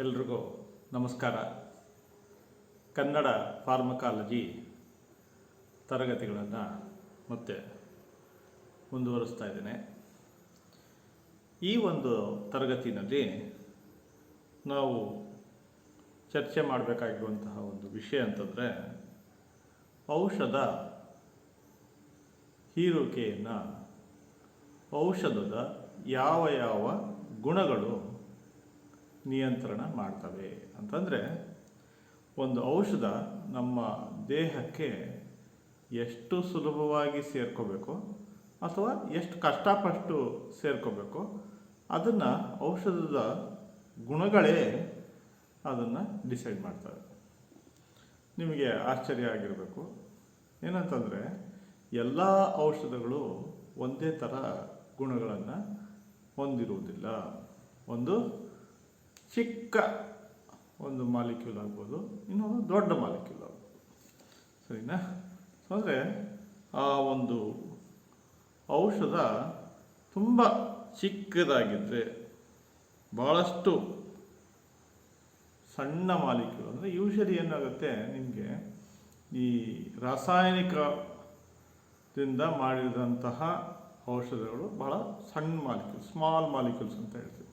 ಎಲ್ರಿಗೂ ನಮಸ್ಕಾರ. ಕನ್ನಡ ಫಾರ್ಮಕಾಲಜಿ ತರಗತಿಗಳನ್ನು ಮತ್ತೆ ಮುಂದುವರಿಸ್ತಾ ಇದ್ದೇನೆ. ಈ ಒಂದು ತರಗತಿನಲ್ಲಿ ನಾವು ಚರ್ಚೆ ಮಾಡಬೇಕಾಗಿರುವಂತಹ ಒಂದು ವಿಷಯ ಅಂತಂದರೆ ಔಷಧ ಹೀರುವಿಕೆಯನ್ನು ಔಷಧದ ಯಾವ ಯಾವ ಗುಣಗಳು ನಿಯಂತ್ರಣ ಮಾಡ್ತವೆ ಅಂತಂದರೆ ಒಂದು ಔಷಧ ನಮ್ಮ ದೇಹಕ್ಕೆ ಎಷ್ಟು ಸುಲಭವಾಗಿ ಸೇರ್ಕೋಬೇಕು ಅಥವಾ ಎಷ್ಟು ಕಷ್ಟಪಟ್ಟು ಸೇರ್ಕೋಬೇಕು, ಅದನ್ನು ಔಷಧದ ಗುಣಗಳೇ ಅದನ್ನು ಡಿಸೈಡ್ ಮಾಡ್ತವೆ. ನಿಮಗೆ ಆಶ್ಚರ್ಯ ಆಗಿರಬೇಕು. ಏನಂತಂದರೆ ಎಲ್ಲ ಔಷಧಗಳು ಒಂದೇ ಥರ ಗುಣಗಳನ್ನು ಹೊಂದಿರುವುದಿಲ್ಲ. ಒಂದು ಚಿಕ್ಕ ಒಂದು ಮಾಲಿಕ್ಯೂಲ್ ಆಗ್ಬೋದು, ಇನ್ನೊಂದು ದೊಡ್ಡ ಮಾಲಿಕ್ಯೂಲ್ ಆಗ್ಬೋದು. ಸರಿನಾ? ಅಂದರೆ ಆ ಒಂದು ಔಷಧ ತುಂಬ ಚಿಕ್ಕದಾಗಿದ್ದರೆ ಭಾಳಷ್ಟು ಸಣ್ಣ ಮಾಲಿಕ್ಯೂಲ್ ಅಂದರೆ ಯೂಶಲಿ ಏನಾಗುತ್ತೆ ನಿಮಗೆ ಈ ರಾಸಾಯನಿಕದಿಂದ ಮಾಡಿದಂತಹ ಔಷಧಗಳು ಬಹಳ ಸಣ್ಣ ಮಾಲಿಕ್ಯೂಲ್ ಸ್ಮಾಲ್ ಮಾಲಿಕ್ಯೂಲ್ಸ್ ಅಂತ ಹೇಳ್ತೀವಿ.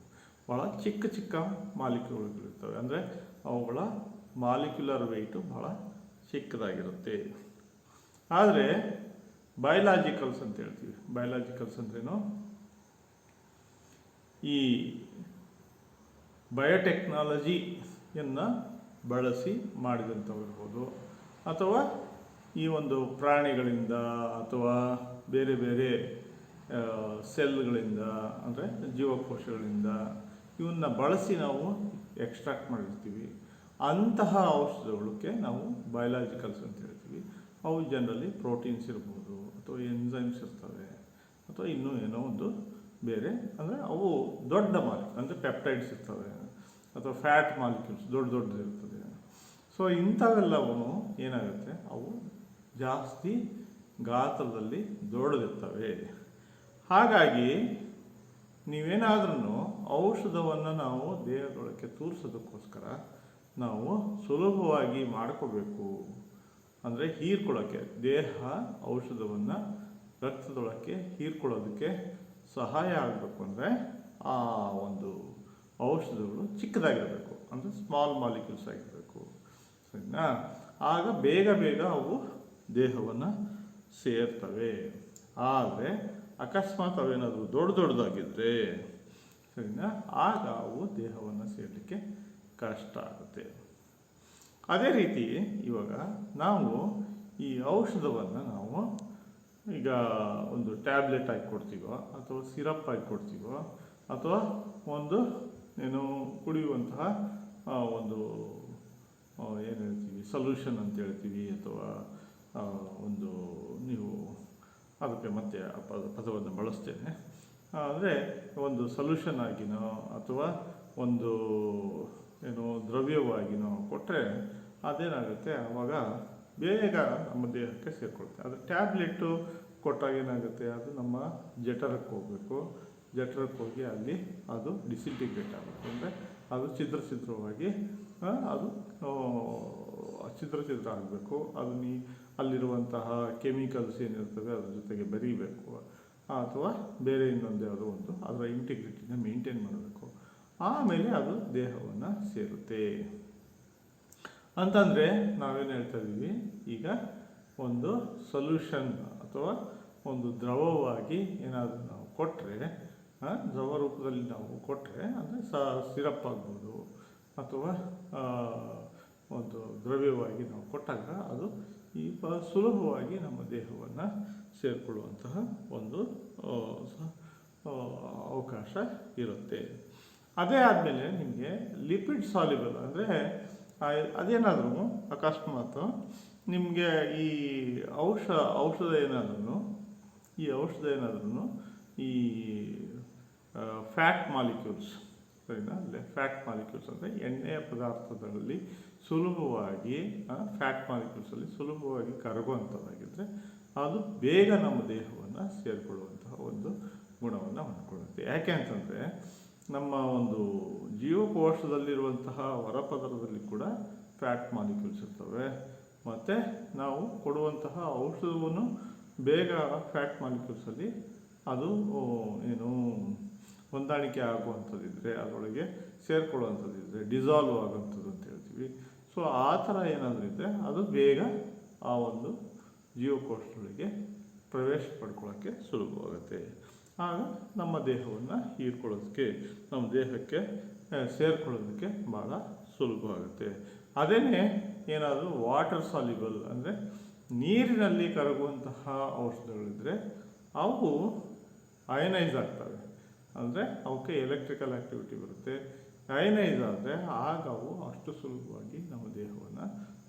ಭಾಳ ಚಿಕ್ಕ ಚಿಕ್ಕ ಮಾಲಿಕ್ಯೂಲ್ಗಳಿರ್ತವೆ ಅಂದರೆ ಅವುಗಳ ಮಾಲಿಕ್ಯುಲರ್ ವೆಯ್ಟು ಭಾಳ ಚಿಕ್ಕದಾಗಿರುತ್ತೆ. ಆದರೆ ಬಯಲಾಜಿಕಲ್ಸ್ ಅಂತ ಹೇಳ್ತೀವಿ. ಬಯಲಾಜಿಕಲ್ಸ್ ಅಂದ್ರೇನು? ಈ ಬಯೋಟೆಕ್ನಾಲಜಿಯನ್ನು ಬಳಸಿ ಮಾಡಿದಂಥವಿರ್ಬೋದು ಅಥವಾ ಈ ಒಂದು ಪ್ರಾಣಿಗಳಿಂದ ಅಥವಾ ಬೇರೆ ಬೇರೆ ಸೆಲ್ಗಳಿಂದ ಅಂದರೆ ಜೀವಕೋಶಗಳಿಂದ ಇವನ್ನ ಬಳಸಿ ನಾವು ಎಕ್ಸ್ಟ್ರಾಕ್ಟ್ ಮಾಡಿರ್ತೀವಿ. ಅಂತಹ ಔಷಧಗಳಕ್ಕೆ ನಾವು ಬಯಲಾಜಿಕಲ್ಸ್ ಅಂತ ಹೇಳ್ತೀವಿ. ಅವು ಜನರಲಿ ಪ್ರೋಟೀನ್ಸ್ ಇರ್ಬೋದು, ಅಥವಾ ಎನ್ಸೈಮ್ಸ್ ಇರ್ತವೆ, ಅಥವಾ ಇನ್ನೂ ಏನೋ ಒಂದು ಬೇರೆ, ಅಂದರೆ ಅವು ದೊಡ್ಡ ಮಾಲಿಕ್ಯೂಲ್ ಅಂದರೆ ಪೆಪ್ಟೈಡ್ಸ್ ಇರ್ತವೆ, ಅಥವಾ ಫ್ಯಾಟ್ ಮಾಲಿಕ್ಯೂಲ್ಸ್ ದೊಡ್ಡ ದೊಡ್ಡದಿರ್ತದೆ ಸೊ ಇಂಥವೆಲ್ಲವೂ ಏನಾಗುತ್ತೆ? ಅವು ಜಾಸ್ತಿ ಗಾತ್ರದಲ್ಲಿ ದೊಡ್ಡದಿರ್ತವೆ. ಹಾಗಾಗಿ ನೀವೇನಾದ್ರೂ ಔಷಧವನ್ನು ನಾವು ದೇಹದೊಳಕ್ಕೆ ತೂರಿಸೋದಕ್ಕೋಸ್ಕರ ನಾವು ಸುಲಭವಾಗಿ ಮಾಡ್ಕೋಬೇಕು. ಅಂದರೆ ಹೀರ್ಕೊಳ್ಳೋಕ್ಕೆ ದೇಹ ಔಷಧವನ್ನು ರಕ್ತದೊಳಕ್ಕೆ ಹೀರ್ಕೊಳ್ಳೋದಕ್ಕೆ ಸಹಾಯ ಆಗಬೇಕು ಅಂದರೆ ಆ ಒಂದು ಔಷಧಗಳು ಚಿಕ್ಕದಾಗಿರಬೇಕು. ಅಂದರೆ ಸ್ಮಾಲ್ ಮಾಲಿಕ್ಯೂಲ್ಸ್ ಆಗಿರಬೇಕು. ಸರಿನಾ? ಆಗ ಬೇಗ ಬೇಗ ಅವು ದೇಹವನ್ನು ಸೇರ್ತವೆ. ಆದರೆ ಅಕಸ್ಮಾತ್ ಅವೇನಾದರೂ ದೊಡ್ಡ ದೊಡ್ಡದಾಗಿದ್ದರೆ ಸರಿನಾ? ಆಗ ಅವು ದೇಹವನ್ನು ಸೇರಲಿಕ್ಕೆ ಕಷ್ಟ ಆಗುತ್ತೆ. ಅದೇ ರೀತಿ ಇವಾಗ ನಾವು ಈ ಔಷಧವನ್ನು ನಾವು ಈಗ ಒಂದು ಟ್ಯಾಬ್ಲೆಟ್ ಆಗಿ ಕೊಡ್ತೀವೋ, ಅಥವಾ ಸಿರಪ್ ಆಗಿ ಕೊಡ್ತೀವೋ, ಅಥವಾ ಒಂದು ಏನು ಕುಡಿಯುವಂತಹ ಒಂದು ಏನು ಹೇಳ್ತೀವಿ, ಸೊಲ್ಯೂಷನ್ ಅಂತ ಹೇಳ್ತೀವಿ, ಅಥವಾ ಒಂದು ನೀವು ಅದಕ್ಕೆ ಮತ್ತೆ ಪದ, ಪದವನ್ನು ಬಳಸ್ತೇನೆ. ಅಂದರೆ ಒಂದು ಸೊಲ್ಯೂಷನ್ ಆಗಿನೋ ಅಥವಾ ಒಂದು, ಏನು ದ್ರವ್ಯವಾಗಿನೋ ಕೊಟ್ಟರೆ ಅದೇನಾಗುತ್ತೆ? ಆವಾಗ ಬೇಗ ನಮ್ಮ ದೇಹಕ್ಕೆ ಸೇರಿಕೊಳ್ಳುತ್ತೆ ಅದು ಟ್ಯಾಬ್ಲೆಟ್ಟು ಕೊಟ್ಟಾಗ ಏನಾಗುತ್ತೆ? ಅದು ನಮ್ಮ ಜಠರಕ್ಕೆ ಹೋಗಬೇಕು. ಜಠರಕ್ಕೆ ಹೋಗಿ ಅಲ್ಲಿ ಅದು ಡಿಸಿಂಟಿಗ್ರೇಟ್ ಆಗುತ್ತೆ. ಅಂದರೆ ಅದು ಛಿದ್ರ ಛಿದ್ರವಾಗಿ ಅದು ಛಿದ್ರ ಛಿದ್ರ ಆಗಬೇಕು. ಅದು ನೀ ಅಲ್ಲಿರುವಂತಹ ಕೆಮಿಕಲ್ಸ್ ಏನಿರ್ತವೆ ಅದ್ರ ಜೊತೆಗೆ ಬೆರೀಬೇಕು. ಅಥವಾ ಬೇರೆ ಇನ್ನೊಂದು ಯಾವುದೋ ಒಂದು ಅದರ ಇಂಟಿಗ್ರಿಟಿನ ಮೇಂಟೈನ್ ಮಾಡಬೇಕು. ಆಮೇಲೆ ಅದು ದೇಹವನ್ನು ಸೇರುತ್ತೆ. ಅಂತಂದರೆ ನಾವೇನು ಹೇಳ್ತಾ ಇದ್ದೀವಿ? ಈಗ ಒಂದು ಸೊಲ್ಯೂಷನ್ ಅಥವಾ ಒಂದು ದ್ರವವಾಗಿ ಏನಾದರೂ ನಾವು ಕೊಟ್ಟರೆ ದ್ರವ ರೂಪದಲ್ಲಿ ನಾವು ಕೊಟ್ಟರೆ ಅಂದರೆ ಸ, ಸಿರಪ್ ಆಗ್ಬೋದು. ಅಥವಾ ಒಂದು ದ್ರವ್ಯವಾಗಿ ನಾವು ಕೊಟ್ಟಾಗ ಅದು ಈ ಪ ಸುಲಭವಾಗಿ ನಮ್ಮ ದೇಹವನ್ನು ಸೇರಿಕೊಳ್ಳುವಂತಹ ಒಂದು ಅವಕಾಶ ಇರುತ್ತೆ. ಅದೇ ಆದಮೇಲೆ ನಿಮಗೆ ಲಿಪಿಡ್ ಸಾಲಿಬಲ್ ಅಂದರೆ ಅದೇನಾದ್ರೂ ಅಕಸ್ಮಾತ್ ನಿಮಗೆ ಈ ಔಷ, ಔಷಧ ಏನಾದ್ರೂ, ಈ ಔಷಧ ಏನಾದ್ರೂ ಈ ಫ್ಯಾಟ್ ಮಾಲಿಕ್ಯೂಲ್ಸ್ ಸರಿನಾ? ಫ್ಯಾಟ್ ಮಾಲಿಕ್ಯೂಲ್ಸ್ ಅಂದರೆ ಎಣ್ಣೆಯ ಪದಾರ್ಥದಲ್ಲಿ ಸುಲಭವಾಗಿ ಫ್ಯಾಟ್ ಮಾಲಿಕ್ಯೂಲ್ಸಲ್ಲಿ ಸುಲಭವಾಗಿ ಕರಗುವಂಥದ್ದಾಗಿದ್ದರೆ ಅದು ಬೇಗ ನಮ್ಮ ದೇಹವನ್ನು ಸೇರಿಕೊಳ್ಳುವಂತಹ ಒಂದು ಗುಣವನ್ನು ಹೊಂದ್ಕೊಳ್ಳುತ್ತೆ. ಯಾಕೆ ಅಂತಂದರೆ ನಮ್ಮ ಒಂದು ಜೀವಕೋಶದಲ್ಲಿರುವಂತಹ ಹೊರಪದರದಲ್ಲಿ ಕೂಡ ಫ್ಯಾಟ್ ಮಾಲಿಕ್ಯೂಲ್ಸ್ ಇರ್ತವೆ. ಮತ್ತು ನಾವು ಕೊಡುವಂತಹ ಔಷಧವನ್ನು ಬೇಗ ಫ್ಯಾಟ್ ಮಾಲಿಕ್ಯೂಲ್ಸಲ್ಲಿ ಅದು ಏನು ಹೊಂದಾಣಿಕೆ ಆಗುವಂಥದ್ದಿದ್ದರೆ ಅದರೊಳಗೆ ಸೇರ್ಕೊಳ್ಳುವಂಥದ್ದಿದ್ರೆ ಡಿಸಾಲ್ವ್ ಆಗುವಂಥದ್ದು ಅಂತ ಹೇಳ್ತೀವಿ. ಸೊ ಆ ಥರ ಏನಾದರೂ ಇದ್ದರೆ ಅದು ಬೇಗ ಆ ಒಂದು ಜೀವಕೋಶಗಳಿಗೆ ಪ್ರವೇಶ ಪಡ್ಕೊಳ್ಳೋಕ್ಕೆ ಸುಲಭವಾಗುತ್ತೆ. ಆಗ ನಮ್ಮ ದೇಹವನ್ನು ಹೀರ್ಕೊಳ್ಳೋದಕ್ಕೆ, ನಮ್ಮ ದೇಹಕ್ಕೆ ಸೇರ್ಕೊಳ್ಳೋದಕ್ಕೆ ಭಾಳ ಸುಲಭವಾಗುತ್ತೆ. ಅದೇ ಏನಾದರೂ ವಾಟರ್ ಸಾಲಿಬಲ್ ಅಂದರೆ ನೀರಿನಲ್ಲಿ ಕರಗುವಂತಹ ಔಷಧಗಳಿದ್ದರೆ ಅವು ಅಯನೈಸ್ ಆಗ್ತವೆ. ಅಂದರೆ ಅವಕ್ಕೆ ಎಲೆಕ್ಟ್ರಿಕಲ್ ಆ್ಯಕ್ಟಿವಿಟಿ ಬರುತ್ತೆ. ಅಯನೈಸ್ ಆದರೆ ಆಗ ಅವು ಅಷ್ಟು ಸುಲಭವಾಗಿ ನಮ್ಮ ದೇಹವನ್ನು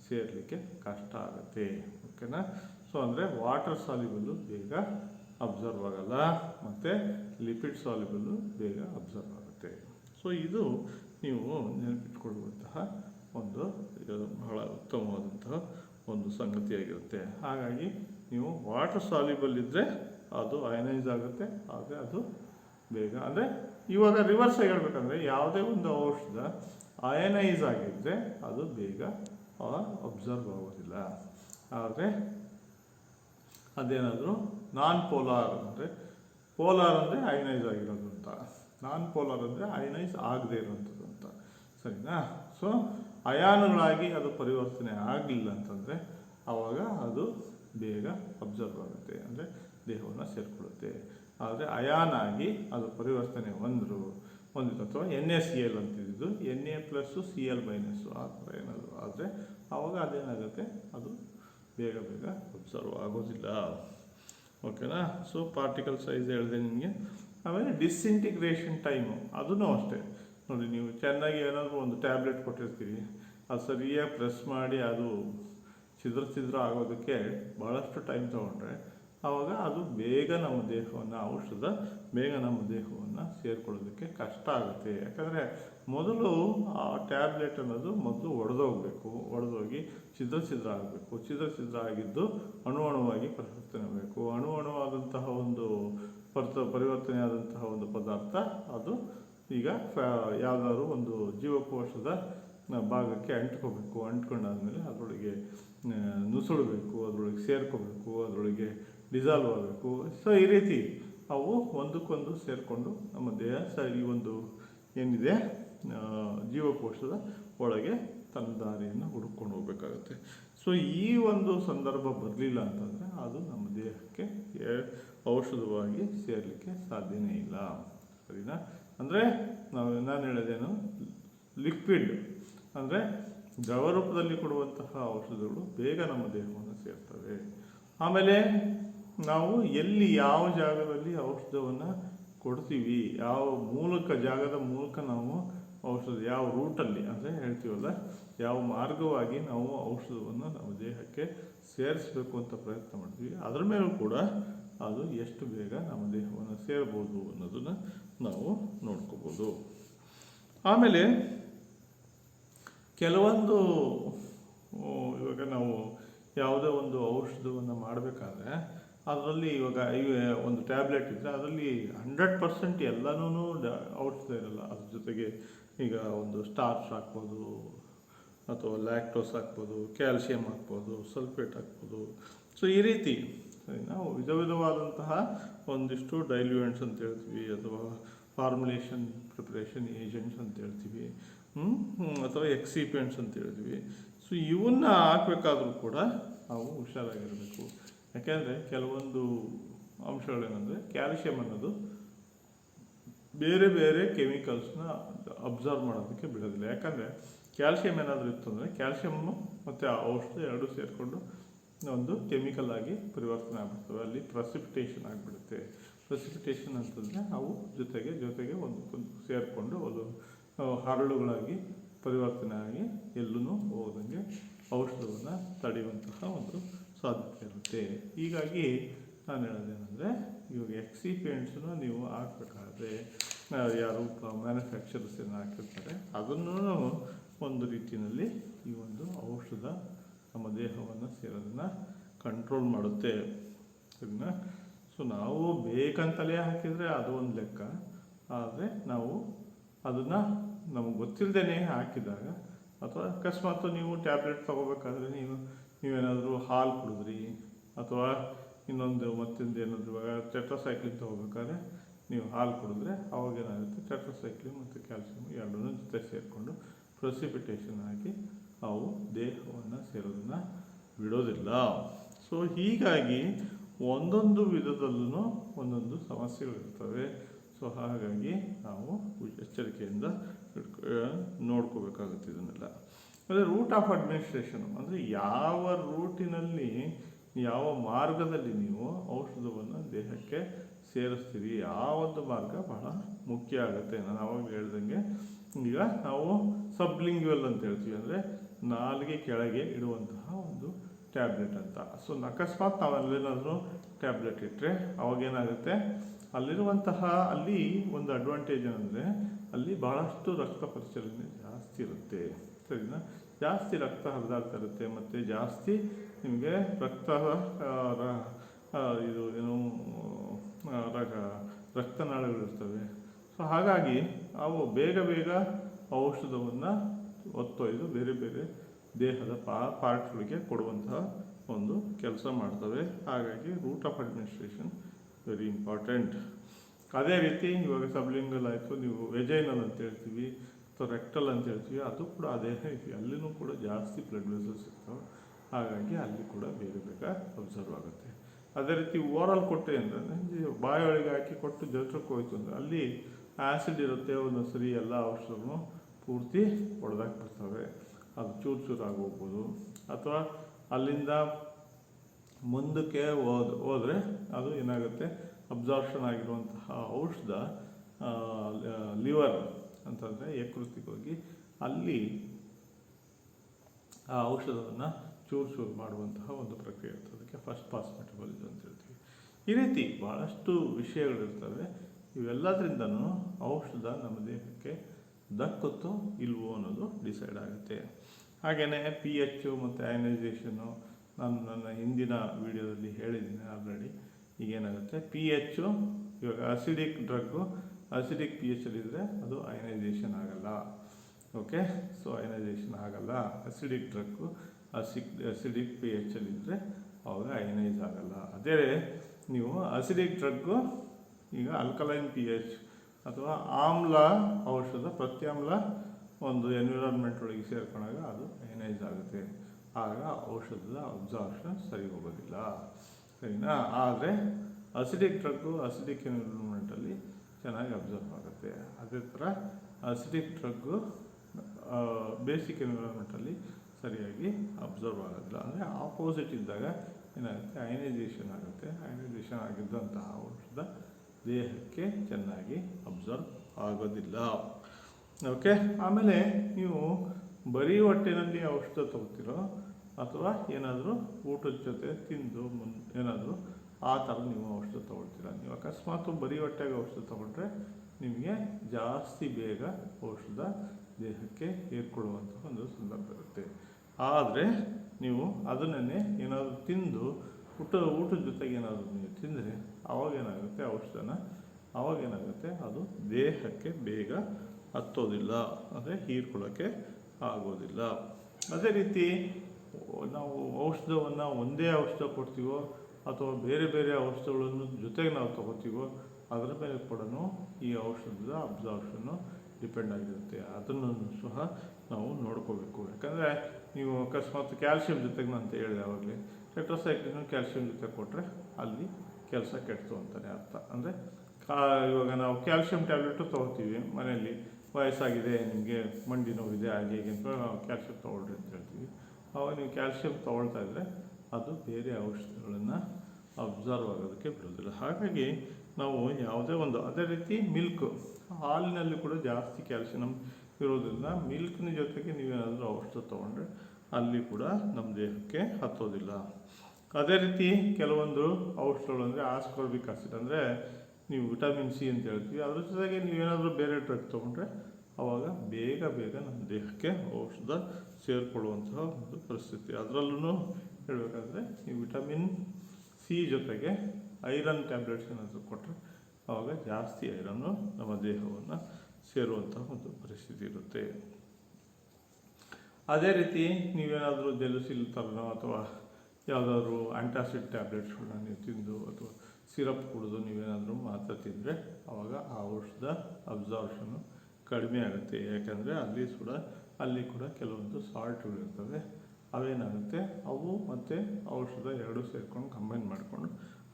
ಸೇರಲಿಕ್ಕೆ ಕಷ್ಟ ಆಗುತ್ತೆ. ಓಕೆನಾ? ಸೊ ಅಂದರೆ ವಾಟರ್ ಸಾಲಿಬಲ್ಲು ಬೇಗ ಅಬ್ಸರ್ವ್ ಆಗಲ್ಲ, ಮತ್ತು ಲಿಪಿಡ್ ಸಾಲಿಬಲ್ಲು ಬೇಗ ಅಬ್ಸರ್ವ್ ಆಗುತ್ತೆ. ಸೊ ಇದು ನೀವು ನೆನಪಿಟ್ಕೊಳ್ಳುವಂತಹ ಒಂದು ಬಹಳ ಉತ್ತಮವಾದಂತಹ ಒಂದು ಸಂಗತಿಯಾಗಿರುತ್ತೆ. ಹಾಗಾಗಿ ನೀವು ವಾಟರ್ ಸಾಲಿಬಲ್ ಇದ್ದರೆ ಅದು ಅಯನೈಸ್ ಆಗುತ್ತೆ, ಆದರೆ ಅದು ಬೇಗ, ಅಂದರೆ ಇವಾಗ ರಿವರ್ಸ್ ಹೇಳ್ಬೇಕಂದ್ರೆ ಯಾವುದೇ ಒಂದು ಔಷಧ ಅಯನೈಸ್ ಆಗಿದ್ದರೆ ಅದು ಬೇಗ ಅಬ್ಸರ್ವ್ ಆಗೋದಿಲ್ಲ. ಆದರೆ ಅದೇನಾದರೂ ನಾನ್ ಪೋಲಾರ್ ಅಂದರೆ ಪೋಲಾರ್ ಅಂದರೆ ಅಯನೈಸ್ ಆಗಿರೋದು ಅಂತ. ನಾನ್ ಪೋಲಾರ್ ಅಂದರೆ ಅಯನೈಸ್ ಆಗದೇ ಇರೋವಂಥದ್ದು ಅಂತ. ಸರಿನಾ? ಸೊ ಅಯಾನುಗಳಾಗಿ ಅದು ಪರಿವರ್ತನೆ ಆಗಲಿಲ್ಲ ಅಂತಂದರೆ ಆವಾಗ ಅದು ಬೇಗ ಅಬ್ಸರ್ವ್ ಆಗುತ್ತೆ, ಅಂದರೆ ದೇಹವನ್ನು ಸೇರಿಕೊಳ್ಳುತ್ತೆ. ಆದರೆ ಅಯಾನಾಗಿ ಅದು ಪರಿವರ್ತನೆ ಹೊಂದರು ಹೊಂದಿತ್ತು ಅಥವಾ N A C L ಅಂತಿದ್ದು N A plus C L minus ಆ ಥರ ಏನಾದರೂ ಆದರೆ ಆವಾಗ ಅದೇನಾಗುತ್ತೆ? ಅದು ಬೇಗ ಬೇಗ ಅಬ್ಸರ್ವ್ ಆಗೋದಿಲ್ಲ. ಓಕೆನಾ? ಸೊ ಪಾರ್ಟಿಕಲ್ ಸೈಜ್ ಹೇಳಿದೆ ನಿಮಗೆ. ಆಮೇಲೆ ಡಿಸ್ಇಂಟಿಗ್ರೇಷನ್ ಟೈಮು ಅದೂ ಅಷ್ಟೇ. ನೋಡಿ, ನೀವು ಚೆನ್ನಾಗಿ ಏನಾದರೂ ಒಂದು ಟ್ಯಾಬ್ಲೆಟ್ ಕೊಟ್ಟಿರ್ತೀರಿ, ಅದು ಸರಿಯಾಗಿ ಪ್ರೆಸ್ ಮಾಡಿ ಅದು ಚಿದ್ರ ಚಿದ್ರ ಆಗೋದಕ್ಕೆ ಭಾಳಷ್ಟು ಟೈಮ್ ತೊಗೊಂಡ್ರೆ ಆವಾಗ ಅದು ಬೇಗ ನಮ್ಮ ದೇಹವನ್ನು, ಔಷಧ ಬೇಗ ನಮ್ಮ ದೇಹವನ್ನು ಸೇರಿಕೊಳ್ಳೋದಕ್ಕೆ ಕಷ್ಟ ಆಗುತ್ತೆ. ಯಾಕಂದರೆ ಮೊದಲು ಆ ಟ್ಯಾಬ್ಲೆಟ್ ಅನ್ನೋದು ಮೊದಲು ಒಡೆದೋಗ್ಬೇಕು, ಒಡೆದೋಗಿ ಛಿದ್ರ ಛಿದ್ರ ಆಗಬೇಕು. ಛಿದ್ರ ಛಿದ್ರ ಆಗಿದ್ದು ಅಣು ಅಣುವಾಗಿ ಪರಿವರ್ತನೆ ಬೇಕು. ಅಣು ಅಣುವಾದಂತಹ ಒಂದು ಪರ್ತ ಪರಿವರ್ತನೆ ಆದಂತಹ ಒಂದು ಪದಾರ್ಥ, ಅದು ಈಗ ಫ್ಯಾ, ಯಾವುದಾದ್ರು ಒಂದು ಜೀವಕೋಶದ ಭಾಗಕ್ಕೆ ಅಂಟ್ಕೋಬೇಕು. ಅಂಟ್ಕೊಂಡಾದ್ಮೇಲೆ ಅದರೊಳಗೆ ನುಸುಳಬೇಕು, ಅದರೊಳಗೆ ಸೇರ್ಕೋಬೇಕು, ಅದರೊಳಗೆ ಡಿಸಾಲ್ವ್ ಆಗಬೇಕು. ಸೊ ಈ ರೀತಿ ಅವು ಒಂದಕ್ಕೊಂದು ಸೇರಿಕೊಂಡು ನಮ್ಮ ದೇಹ ಸ ಈ ಒಂದು ಏನಿದೆ ಜೀವಕೋಶದ ಒಳಗೆ ತನ್ನ ದಾರಿಯನ್ನು ಹುಡುಕೊಂಡು ಹೋಗ್ಬೇಕಾಗುತ್ತೆ. ಸೊ ಈ ಒಂದು ಸಂದರ್ಭ ಬರಲಿಲ್ಲ ಅಂತಂದರೆ ಅದು ನಮ್ಮ ದೇಹಕ್ಕೆ ಔಷಧವಾಗಿ ಸೇರಲಿಕ್ಕೆ ಸಾಧ್ಯನೇ ಇಲ್ಲ. ಸರಿನಾ? ಅಂದರೆ, ನಾವು, ನಾನು ಹೇಳೋದೇನು ಲಿಕ್ವಿಡ್ ಅಂದರೆ ದ್ರವ ರೂಪದಲ್ಲಿ ಕೊಡುವಂತಹ ಔಷಧಗಳು ಬೇಗ ನಮ್ಮ ದೇಹವನ್ನು ಸೇರ್ತವೆ. ಆಮೇಲೆ ನಾವು ಎಲ್ಲಿ ಯಾವ ಜಾಗದಲ್ಲಿ ಔಷಧವನ್ನು ಕೊಡ್ತೀವಿ, ಯಾವ ಮೂಲಕ, ಜಾಗದ ಮೂಲಕ ನಾವು ಔಷಧ, ಯಾವ ರೂಟಲ್ಲಿ ಅಂದರೆ ಹೇಳ್ತೀವಲ್ಲ, ಯಾವ ಮಾರ್ಗವಾಗಿ ನಾವು ಔಷಧವನ್ನು ನಮ್ಮ ದೇಹಕ್ಕೆ ಸೇರಿಸಬೇಕು ಅಂತ ಪ್ರಯತ್ನ ಮಾಡ್ತೀವಿ. ಅದರ ಮೇಲೂ ಕೂಡ ಅದು ಎಷ್ಟು ಬೇಗ ನಮ್ಮ ದೇಹವನ್ನು ಸೇರ್ಬೋದು ಅನ್ನೋದನ್ನು ನಾವು ನೋಡ್ಕೋಬೋದು. ಆಮೇಲೆ ಕೆಲವೊಂದು ಇವಾಗ ನಾವು ಯಾವುದೇ ಒಂದು ಔಷಧವನ್ನು ಮಾಡಬೇಕಾದ್ರೆ ಅದರಲ್ಲಿ ಇವಾಗ ಇವೆ ಒಂದು ಟ್ಯಾಬ್ಲೆಟ್ ಇದ್ದರೆ ಅದರಲ್ಲಿ ಹಂಡ್ರೆಡ್ ಪರ್ಸೆಂಟ್ ಎಲ್ಲನೂ ಔಷಧ ಇರಲ್ಲ. ಅದ್ರ ಜೊತೆಗೆ ಈಗ ಒಂದು ಸ್ಟಾರ್ಚ್ ಹಾಕ್ಬೋದು, ಅಥವಾ ಲ್ಯಾಕ್ಟೋಸ್ ಹಾಕ್ಬೋದು ಕ್ಯಾಲ್ಸಿಯಂ ಹಾಕ್ಬೋದು, ಸಲ್ಫೇಟ್ ಹಾಕ್ಬೋದು. ಸೊ ಈ ರೀತಿ ನಾವು ವಿಧ ವಿಧವಾದಂತಹ ಒಂದಿಷ್ಟು ಡೈಲ್ಯೂಯೆಂಟ್ಸ್ ಅಂತ ಹೇಳ್ತೀವಿ, ಅಥವಾ ಫಾರ್ಮುಲೇಷನ್ ಪ್ರಿಪ್ರೇಷನ್ ಏಜೆಂಟ್ಸ್ ಅಂತ ಹೇಳ್ತೀವಿ ಅಥವಾ ಎಕ್ಸಿಪಿಯೆಂಟ್ಸ್ ಅಂತ ಹೇಳ್ತೀವಿ. ಸೊ ಇವನ್ನ ಹಾಕಬೇಕಾದ್ರೂ ಕೂಡ ನಾವು ಹುಷಾರಾಗಿರಬೇಕು. ಯಾಕೆಂದರೆ ಕೆಲವೊಂದು ಅಂಶಗಳೇನೆಂದರೆ ಕ್ಯಾಲ್ಸಿಯಂ ಅನ್ನೋದು ಬೇರೆ ಬೇರೆ ಕೆಮಿಕಲ್ಸ್ನ ಅಬ್ಸರ್ವ್ ಮಾಡೋದಕ್ಕೆ ಬಿಡೋದಿಲ್ಲ. ಯಾಕಂದರೆ ಕ್ಯಾಲ್ಸಿಯಂ ಏನಾದರೂ ಇತ್ತು ಅಂದರೆ ಕ್ಯಾಲ್ಸಿಯಮ್ಮು ಮತ್ತು ಆ ಔಷಧ ಎರಡೂ ಸೇರಿಕೊಂಡು ಒಂದು ಕೆಮಿಕಲ್ ಆಗಿ ಪರಿವರ್ತನೆ ಆಗ್ಬಿಡ್ತವೆ. ಅಲ್ಲಿ ಪ್ರೆಸಿಪಿಟೇಷನ್ ಆಗಿಬಿಡುತ್ತೆ. ಪ್ರೆಸಿಪಿಟೇಷನ್ ಅಂತಂದರೆ ಅವು ಜೊತೆಗೆ ಜೊತೆಗೆ ಒಂದು ಸೇರಿಕೊಂಡು ಅದು ಹರಳುಗಳಾಗಿ ಪರಿವರ್ತನೆ ಆಗಿ ಎಲ್ಲೂ ಹೋದಂಗೆ ಔಷಧವನ್ನು ತಡೆಯುವಂತಹ ಒಂದು ಸಾಧ್ಯತೆ. ಇರುತ್ತೆ ಹೀಗಾಗಿ ನಾನು ಹೇಳೋದೇನೆಂದರೆ ಇವಾಗ ಎಕ್ಸಿಪಿಯೆಂಟ್ಸನ್ನು ನೀವು ಹಾಕ್ಬೇಕಾದ್ರೆ ಯಾರು ಮ್ಯಾನುಫ್ಯಾಕ್ಚರರ್ಸ್ ಏನು ಹಾಕಿರ್ತಾರೆ, ಅದನ್ನು ಒಂದು ರೀತಿಯಲ್ಲಿ ಈ ಒಂದು ಔಷಧ ನಮ್ಮ ದೇಹವನ್ನು ಸೇರೋದನ್ನು ಕಂಟ್ರೋಲ್ ಮಾಡುತ್ತೆ. ಸರಿನಾ? ಸೊ ನಾವು ಬೇಕಂತಲೇ ಹಾಕಿದರೆ ಅದು ಒಂದು ಲೆಕ್ಕ. ಆದರೆ ನಾವು ಅದನ್ನು ನಮಗೆ ಗೊತ್ತಿಲ್ಲದೇ ಹಾಕಿದಾಗ, ಅಥವಾ ಅಕಸ್ಮಾತ್ ನೀವು ಟ್ಯಾಬ್ಲೆಟ್ ತೊಗೋಬೇಕಾದ್ರೆ ನೀವು ನೀವೇನಾದರೂ ಹಾಲು ಕುಡಿದ್ರಿ ಅಥವಾ ಇನ್ನೊಂದು ಮತ್ತೊಂದು ಏನಾದರೂ ಇವಾಗ ಟೆಟ್ರಾಸೈಕ್ಲಿನ್ ತೊಗೋಬೇಕಾದ್ರೆ ನೀವು ಹಾಲು ಕುಡಿದ್ರೆ ಅವಾಗ ಏನಾಗುತ್ತೆ ಮತ್ತು ಕ್ಯಾಲ್ಸಿಯಂ ಎರಡನ್ನೂ ಜೊತೆ ಸೇರಿಕೊಂಡು ಪ್ರೊಸಿಪಿಟೇಷನ್ ಆಗಿ ಅವು ದೇಹವನ್ನು ಸೇರೋದನ್ನು ಬಿಡೋದಿಲ್ಲ. ಸೊ ಹೀಗಾಗಿ ಒಂದೊಂದು ವಿಧದಲ್ಲೂ ಒಂದೊಂದು ಸಮಸ್ಯೆಗಳಿರ್ತವೆ. ಸೊ ಹಾಗಾಗಿ ನಾವು ಎಚ್ಚರಿಕೆಯಿಂದ ನೋಡ್ಕೋಬೇಕಾಗುತ್ತೆ ಇದನ್ನೆಲ್ಲ. ಅಂದರೆ ರೂಟ್ ಆಫ್ ಅಡ್ಮಿನಿಸ್ಟ್ರೇಷನ್ ಅಂದರೆ ಯಾವ ರೂಟಿನಲ್ಲಿ ಯಾವ ಮಾರ್ಗದಲ್ಲಿ ನೀವು ಔಷಧವನ್ನು ದೇಹಕ್ಕೆ ಸೇರಿಸ್ತೀರಿ ಆ ಒಂದು ಮಾರ್ಗ ಬಹಳ ಮುಖ್ಯ ಆಗುತ್ತೆ ನಾನು ಆವಾಗ ಹೇಳ್ದಂಗೆ. ಈಗ ನಾವು ಸಬ್ಲಿಂಗ್ವೆಲ್ ಅಂತ ಹೇಳ್ತೀವಿ, ಅಂದರೆ ನಾಲಿಗೆ ಕೆಳಗೆ ಇಡುವಂತಹ ಒಂದು ಟ್ಯಾಬ್ಲೆಟ್ ಅಂತ. ಸೊ ಅಕಸ್ಮಾತ್ ನಾವು ಅಲ್ಲೇನಾದರೂ ಟ್ಯಾಬ್ಲೆಟ್ ಇಟ್ಟರೆ ಅವಾಗೇನಾಗುತ್ತೆ ಅಲ್ಲಿರುವಂತಹ, ಅಲ್ಲಿ ಒಂದು ಅಡ್ವಾಂಟೇಜ್ ಏನಂದರೆ, ಅಲ್ಲಿ ಬಹಳಷ್ಟು ರಕ್ತ ಪರಿಚಲನೆ ಜಾಸ್ತಿ ಇರುತ್ತೆ. ಸರಿನಾ ಜಾಸ್ತಿ ರಕ್ತ ಹರಿದಾಡ್ತಾ ಇರುತ್ತೆ ಮತ್ತು ಜಾಸ್ತಿ ನಿಮಗೆ ರಕ್ತ ಇದು ಏನು ರಕ್ತನಾಳಗಳಿರ್ತವೆ ಸೊ ಹಾಗಾಗಿ ಅವು ಬೇಗ ಬೇಗ ಔಷಧವನ್ನು ಒತ್ತೊಯ್ದು ಬೇರೆ ಬೇರೆ ದೇಹದ ಪಾ ಪಾರ್ಟ್ಗಳಿಗೆ ಕೊಡುವಂತಹ ಒಂದು ಕೆಲಸ ಮಾಡ್ತವೆ. ಹಾಗಾಗಿ root of administration very important. ಅದೇ ರೀತಿ ಇವಾಗ ಸಬ್ಲಿಂಗಲ್ ಆಯಿತು, ನೀವು ವೆಜೈನಲ್ ಅಂತ ಹೇಳ್ತೀವಿ. ಅಥವಾ ರೆಕ್ಟಲ್ ಅಂತ ಹೇಳ್ತೀವಿ, ಅದು ಕೂಡ ಅದೇ ರೀತಿ ಅಲ್ಲಿನೂ ಕೂಡ ಜಾಸ್ತಿ ಬ್ಲಡ್ ವೆಸಲ್ಸ್ ಇರ್ತವೆ. ಹಾಗಾಗಿ ಅಲ್ಲಿ ಕೂಡ ಬೇರೆ ಬೇಗ ಅಬ್ಸರ್ವ್ ಆಗುತ್ತೆ. ಅದೇ ರೀತಿ ಓರಲ್ ಕೊಟ್ಟೆ ಅಂದರೆ ಬಾಯೊಳಗೆ ಹಾಕಿ ಕೊಟ್ಟು ಜಲಚಕ್ಕೆ ಹೋಯ್ತು ಅಂದರೆ ಅಲ್ಲಿ ಆ್ಯಸಿಡ್ ಇರುತ್ತೆ ಒಂದೊಂದು ಸರಿ ಎಲ್ಲ ಔಷಧನು ಪೂರ್ತಿ ಹೊಡೆದಾಕ್ಬಿಡ್ತವೆ ಅದು ಚೂರು ಚೂರು ಆಗೋಗ್ಬೋದು ಅಥವಾ ಅಲ್ಲಿಂದ ಮುಂದಕ್ಕೆ ಹೋದ, ಹೋದರೆ ಅದು ಏನಾಗುತ್ತೆ? ಅಬ್ಸಾರ್ಷನ್ ಆಗಿರುವಂತಹ ಔಷಧ ಲಿವರ್ ಅಂತಂದರೆ ಯಕೃತಿಗೆ ಹೋಗಿ ಅಲ್ಲಿ ಆ ಔಷಧವನ್ನು ಚೂರು ಚೂರು ಮಾಡುವಂತಹ ಒಂದು ಪ್ರಕ್ರಿಯೆ ಇರ್ತದೆ. ಅದಕ್ಕೆ ಫಸ್ಟ್ ಪಾಸ್ ಮೆಟಬಾಲಿಸಮ್ ಅಂತ ಹೇಳ್ತೀವಿ. ಈ ರೀತಿ ಭಾಳಷ್ಟು ವಿಷಯಗಳಿರ್ತವೆ. ಇವೆಲ್ಲದರಿಂದನೂ ಔಷಧ ನಮ್ಮ ದೇಹಕ್ಕೆ ದಕ್ಕುತ್ತೋ ಇಲ್ವೋ ಅನ್ನೋದು ಡಿಸೈಡ್ ಆಗುತ್ತೆ. ಹಾಗೆಯೇ ಪಿ ಎಚ್ಚು ಮತ್ತು ಅಯನೈಸೇಷನ್ನು ನಾನು ನನ್ನ ಹಿಂದಿನ ವಿಡಿಯೋದಲ್ಲಿ ಹೇಳಿದ್ದೀನಿ ಆಲ್ರೆಡಿ ಈಗೇನಾಗುತ್ತೆ? ಪಿ ಎಚ್ಚು ಇವಾಗ acidic drug acidic P H ಇದ್ದರೆ ಅದು ಅಯನೈಸೇಷನ್ ಆಗಲ್ಲ. ಓಕೆ ಸೊ ಅಯನೈಸೇಷನ್ ಆಗಲ್ಲ. Acidic drug acid acidic P H ಇದ್ದರೆ ಅವಾಗ ಅಯನೈಸ್ ಆಗಲ್ಲ. ಅದೇ ನೀವು ಅಸಿಡಿಕ್ ಡ್ರಗ್ಗು ಈಗ ಅಲ್ಕಲೈನ್ ಪಿ ಎಚ್ ಅಥವಾ ಆಮ್ಲ ಔಷಧ, ಪ್ರತ್ಯಾಮ್ಲ ಒಂದು ಎನ್ವಿರಾನ್ಮೆಂಟ್ ಒಳಗೆ ಸೇರ್ಕೊಂಡಾಗ ಅದು ಅಯನೈಸ್ ಆಗುತ್ತೆ. ಆಗ ಔಷಧದ ಅಬ್ಸಾರ್ಷನ್ ಸರಿ ಹೋಗೋದಿಲ್ಲ. ಸರಿನಾ? ಆದರೆ ಅಸಿಡಿಕ್ ಡ್ರಗ್ಗು ಅಸಿಡಿಕ್ ಎನ್ವಿರಾನ್ಮೆಂಟಲ್ಲಿ ಚೆನ್ನಾಗಿ ಅಬ್ಸರ್ವ್ ಆಗುತ್ತೆ. ಅದೇ ಥರ, ಅಸಿಡಿಕ್ ಡ್ರಗ್ಗು ಬೇಸಿಕ್ ಎನ್ವಿರಾನ್ಮೆಂಟಲ್ಲಿ ಸರಿಯಾಗಿ ಅಬ್ಸರ್ವ್ ಆಗೋದಿಲ್ಲ. ಅಂದರೆ ಆಪೋಸಿಟ್ ಇದ್ದಾಗ ಏನಾಗುತ್ತೆ? ಅಯನೈಸೇಷನ್ ಆಗುತ್ತೆ. ಅಯನೈಸೇಷನ್ ಆಗಿದ್ದಂತಹ ಔಷಧ ದೇಹಕ್ಕೆ ಚೆನ್ನಾಗಿ ಅಬ್ಸರ್ವ್ ಆಗೋದಿಲ್ಲ. ಓಕೆ? ಆಮೇಲೆ ನೀವು ಬರೀ ಹೊಟ್ಟೆನಲ್ಲಿ ಔಷಧ ತಗೋತೀರೋ ಅಥವಾ ಏನಾದರೂ ಊಟದ ಜೊತೆ ತಿಂದು ಮುನ್, ಏನಾದರೂ ಆ ಥರ ನೀವು ಔಷಧ ತೊಗೊಳ್ತೀರ. ನೀವು ಅಕಸ್ಮಾತ್ ಬರೀ ಹೊಟ್ಟೆಗೆ ಔಷಧ ತೊಗೊಂಡ್ರೆ ನಿಮಗೆ ಜಾಸ್ತಿ ಬೇಗ ಔಷಧ ದೇಹಕ್ಕೆ ಏರ್ಕೊಳ್ಳುವಂತಹ ಒಂದು ಸಂದರ್ಭ ಇರುತ್ತೆ. ಆದರೆ ನೀವು ಅದನ್ನೇ ಏನಾದರೂ ತಿಂದು ಊಟ, ಊಟದ ಜೊತೆಗೆ ಏನಾದರೂ ನೀವು ತಿಂದರೆ ಆವಾಗೇನಾಗುತ್ತೆ ಔಷಧನ? ಆವಾಗೇನಾಗುತ್ತೆ ಅದು ದೇಹಕ್ಕೆ ಬೇಗ ಹತ್ತೋದಿಲ್ಲ. ಅಂದರೆ ಹೀರ್ಕೊಳ್ಳೋಕ್ಕೆ ಆಗೋದಿಲ್ಲ. ಅದೇ ರೀತಿ ನಾವು ಔಷಧವನ್ನು ಒಂದೇ ಔಷಧ ಕೊಡ್ತೀವೋ ಅಥವಾ ಬೇರೆ ಬೇರೆ ಔಷಧಗಳನ್ನು ಜೊತೆಗೆ ನಾವು ತಗೋತೀವೋ ಅದರ ಮೇಲೆ ಕೂಡ ಈ ಔಷಧದ ಅಬ್ಸಾರ್ಷನ್ನು ಡಿಪೆಂಡ್ ಆಗಿರುತ್ತೆ. ಅದನ್ನು ಸಹ ನಾವು ನೋಡ್ಕೋಬೇಕು. ಯಾಕಂದರೆ ನೀವು ಅಕಸ್ಮಾತ್ ಕ್ಯಾಲ್ಸಿಯಂ ಜೊತೆಗೆ ನಾನು ಅಂತ ಹೇಳಿದೆ ಆವಾಗಲೇ. ಟೆಟ್ರೋಸೈಕ್ಲಿನ್ ಕ್ಯಾಲ್ಸಿಯಂ ಜೊತೆ ಕೊಟ್ಟರೆ ಅಲ್ಲಿ ಕೆಲಸ ಕೆಟ್ಟು ಅಂತಲೇ ಅರ್ಥ. ಅಂದರೆ ಕಾ ಇವಾಗ ನಾವು ಕ್ಯಾಲ್ಸಿಯಂ ಟ್ಯಾಬ್ಲೆಟು ತೊಗೋತೀವಿ ಮನೆಯಲ್ಲಿ. ವಯಸ್ಸಾಗಿದೆ, ನಿಮಗೆ ಮಂಡಿ ನೋವಿದೆ, ಹಾಗೆ ಹೀಗೆ ಅಂತ ನಾವು ಕ್ಯಾಲ್ಸಿಯಂ ತೊಗೊಳ್ರಿ ಅಂತ ಹೇಳ್ತೀವಿ. ಆವಾಗ ನೀವು ಕ್ಯಾಲ್ಸಿಯಂ ತೊಗೊಳ್ತಾ ಇದ್ದರೆ ಅದು ಬೇರೆ ಔಷಧಿಗಳನ್ನು ಅಬ್ಸರ್ವ್ ಆಗೋದಕ್ಕೆ ಬಿಡೋದಿಲ್ಲ ಹಾಗಾಗಿ ನಾವು ಯಾವುದೇ ಒಂದು, ಅದೇ ರೀತಿ ಮಿಲ್ಕ್ ಹಾಲಿನಲ್ಲಿ ಕೂಡ ಜಾಸ್ತಿ ಕ್ಯಾಲ್ಸಿಯಂ ಇರೋದ್ರಿಂದ ಮಿಲ್ಕ್ನ ಜೊತೆಗೆ ನೀವೇನಾದರೂ ಔಷಧ ತೊಗೊಂಡ್ರೆ ಅಲ್ಲಿ ಕೂಡ ನಮ್ಮ ದೇಹಕ್ಕೆ ಹತ್ತೋದಿಲ್ಲ. ಅದೇ ರೀತಿ ಕೆಲವೊಂದು ಔಷಧಗಳು ಅಂದರೆ ಆಸ್ಕೊಳ್ಬೇಕು ಆಸಿಡ್ ಅಂದರೆ ನೀವು ವಿಟಮಿನ್ ಸಿ ಅಂತ ಹೇಳ್ತೀವಿ. ಅದ್ರ ಜೊತೆಗೆ ನೀವೇನಾದರೂ ಬೇರೆ ಡ್ರಗ್ ತೊಗೊಂಡ್ರೆ ಆವಾಗ ಬೇಗ ಬೇಗ ನಮ್ಮ ದೇಹಕ್ಕೆ ಔಷಧ ಸೇರಿಕೊಳ್ಳುವಂತಹ ಒಂದು ಪರಿಸ್ಥಿತಿ. ಅದರಲ್ಲೂ ಹೇಳಬೇಕಾದ್ರೆ ಈ ವಿಟಮಿನ್ ಸಿ ಜೊತೆಗೆ ಐರನ್ ಟ್ಯಾಬ್ಲೆಟ್ಸ್ ಏನಾದರೂ ಕೊಟ್ಟರೆ ಆವಾಗ ಜಾಸ್ತಿ ಐರನ್ನು ನಮ್ಮ ದೇಹವನ್ನು ಸೇರುವಂತಹ ಒಂದು ಪರಿಸ್ಥಿತಿ ಇರುತ್ತೆ. ಅದೇ ರೀತಿ ನೀವೇನಾದರೂ ಜಲಸಿಲ್ ತರನೋ ಅಥವಾ ಯಾವುದಾದ್ರೂ ಆ್ಯಂಟಾಸಿಡ್ ಟ್ಯಾಬ್ಲೆಟ್ಸ್ಗಳನ್ನ ನೀವು ತಿಂದು ಅಥವಾ ಸಿರಪ್ ಕುಡಿದು ನೀವೇನಾದರೂ ಮಾತ್ರ ತಿಂದರೆ ಆವಾಗ ಆ ಔಷಧ ಅಬ್ಸಾರ್ಷನ್ನು ಕಡಿಮೆ ಆಗುತ್ತೆ. ಯಾಕೆಂದರೆ ಅಲ್ಲಿ ಕೂಡ ಅಲ್ಲಿ ಕೂಡ ಕೆಲವೊಂದು ಸಾಲ್ಟ್ಗಳಿರ್ತವೆ ಅವೇನಾಗುತ್ತೆ? ಅವು ಮತ್ತು ಔಷಧ ಎರಡೂ ಸೇರ್ಕೊಂಡು ಕಂಬೈನ್ ಮಾಡಿಕೊಂಡು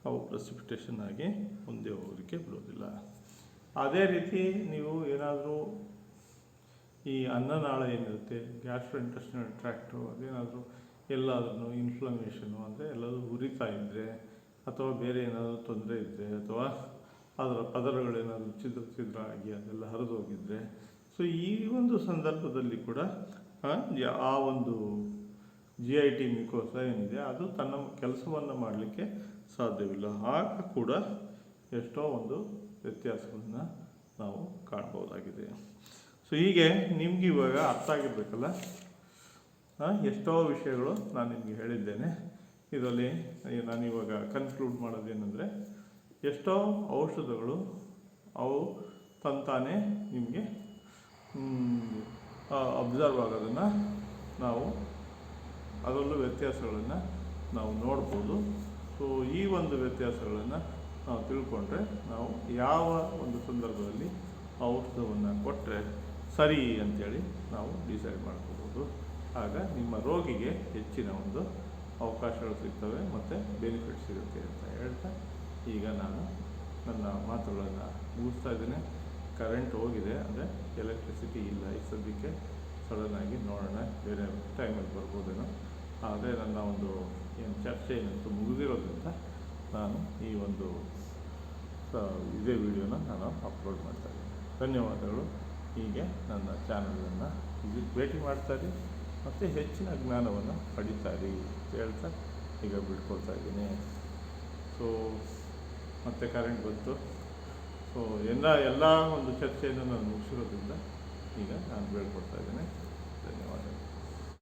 ಅವು ಪ್ರೆಸಿಪಿಟೇಷನ್ ಆಗಿ ಮುಂದೆ ಹೋಗೋದಕ್ಕೆ ಬಿಡೋದಿಲ್ಲ. ಅದೇ ರೀತಿ ನೀವು ಏನಾದರೂ ಈ ಅನ್ನನಾಳ ಏನಿರುತ್ತೆ ಗ್ಯಾಸ್ಟ್ರೋ ಇಂಟೆಸ್ಟಿನಲ್ ಟ್ರ್ಯಾಕ್ಟು ಅದೇನಾದರೂ ಎಲ್ಲಾದ್ರೂ ಇನ್ಫ್ಲಮೇಷನು ಅಂದರೆ ಎಲ್ಲಾದರೂ ಉರಿತಾ ಇದ್ದರೆ ಅಥವಾ ಬೇರೆ ಏನಾದರೂ ತೊಂದರೆ ಇದ್ದರೆ ಅಥವಾ ಅದರ ಪದರಗಳೇನಾದರೂ ಛಿದ್ರ ಛಿದ್ರ ಆಗಿ ಅದೆಲ್ಲ ಹರಿದೋಗಿದ್ದರೆ ಸೊ ಈ ಒಂದು ಸಂದರ್ಭದಲ್ಲಿ ಕೂಡ ಆ ಒಂದು ಜಿ ಐ ಟಿ ಮಿಕೋಸ ಏನಿದೆ, ಅದು ತನ್ನ ಕೆಲಸವನ್ನು ಮಾಡಲಿಕ್ಕೆ ಸಾಧ್ಯವಿಲ್ಲ. ಆಗ ಕೂಡ ಎಷ್ಟೋ ಒಂದು ವ್ಯತ್ಯಾಸವನ್ನು ನಾವು ಕಾಣ್ಬೋದಾಗಿದೆ ಸೊ ಹೀಗೆ ನಿಮ್ಗೆ ಇವಾಗ ಅರ್ಥ ಆಗಿರ್ಬೇಕಲ್ಲ? ಎಷ್ಟೋ ವಿಷಯಗಳು ನಾನು ನಿಮಗೆ ಹೇಳಿದ್ದೇನೆ. ಇದರಲ್ಲಿ ನಾನು ಇವಾಗ ಕನ್ಕ್ಲೂಡ್ ಮಾಡೋದೇನೆಂದರೆ ಎಷ್ಟೋ ಔಷಧಗಳು ಅವು ತಂತಾನೇ ನಿಮಗೆ ಅಬ್ಸರ್ವ್ ಆಗೋದನ್ನು ನಾವು ಅದರಲ್ಲೂ ವ್ಯತ್ಯಾಸಗಳನ್ನು ನಾವು ನೋಡ್ಬೋದು. ಸೊ ಈ ಒಂದು ವ್ಯತ್ಯಾಸಗಳನ್ನು ನಾವು ತಿಳ್ಕೊಂಡ್ರೆ ನಾವು ಯಾವ ಒಂದು ಸಂದರ್ಭದಲ್ಲಿ ಔಷಧವನ್ನು ಕೊಟ್ಟರೆ ಸರಿ ಅಂತೇಳಿ ನಾವು ಡಿಸೈಡ್ ಮಾಡ್ಕೋಬೋದು. ಆಗ ನಿಮ್ಮ ರೋಗಿಗೆ ಹೆಚ್ಚಿನ ಒಂದು ಅವಕಾಶಗಳು ಸಿಗ್ತವೆ ಮತ್ತು ಬೆನಿಫಿಟ್ ಸಿಗುತ್ತೆ ಅಂತ ಹೇಳ್ತಾ ಈಗ ನಾನು ನನ್ನ ಮಾತುಗಳನ್ನು ಮುಗಿಸ್ತಾ ಇದ್ದೇನೆ. ಕರೆಂಟ್ ಹೋಗಿದೆ ಅಂದರೆ ಎಲೆಕ್ಟ್ರಿಸಿಟಿ ಇಲ್ಲ. ಈ ಸದ್ಯಕ್ಕೆ ಸಡನ್ನಾಗಿ ನೋಡೋಣ. ಬೇರೆ ಟೈಮಲ್ಲಿ ಬರ್ಬೋದೇನೋ. ಆದರೆ ನನ್ನ ಒಂದು ಏನು ಚರ್ಚೆ ಏನಂತ ಮುಗಿದಿರೋದ್ರಿಂದ ನಾನು ಈ ಒಂದು ಇದೇ ವಿಡಿಯೋನ ನಾನು ಅಪ್ಲೋಡ್ ಮಾಡ್ತಾ ಇದ್ದೀನಿ. ಧನ್ಯವಾದಗಳು. ಹೀಗೆ ನನ್ನ ಚಾನಲನ್ನು ವಿಸಿಟ್ ಭೇಟಿ ಮಾಡ್ತಾರೆ ಮತ್ತು ಹೆಚ್ಚಿನ ಜ್ಞಾನವನ್ನು ಪಡಿತಾರೆ ಅಂತ ಹೇಳ್ತಾ ಈಗ ಬಿಟ್ಕೊಳ್ತಾ ಇದ್ದೀನಿ. ಸೊ ಮತ್ತೆ ಕರೆಂಟ್ ಬಂತು. ಸೊ ಎಲ್ಲ ಎಲ್ಲ ಒಂದು ಚರ್ಚೆಯನ್ನು ನಾನು ಮುಗಿಸಿರೋದ್ರಿಂದ ಈಗ ನಾನು ಬೇಡ್ಕೊಡ್ತಾ ಇದ್ದೇನೆ.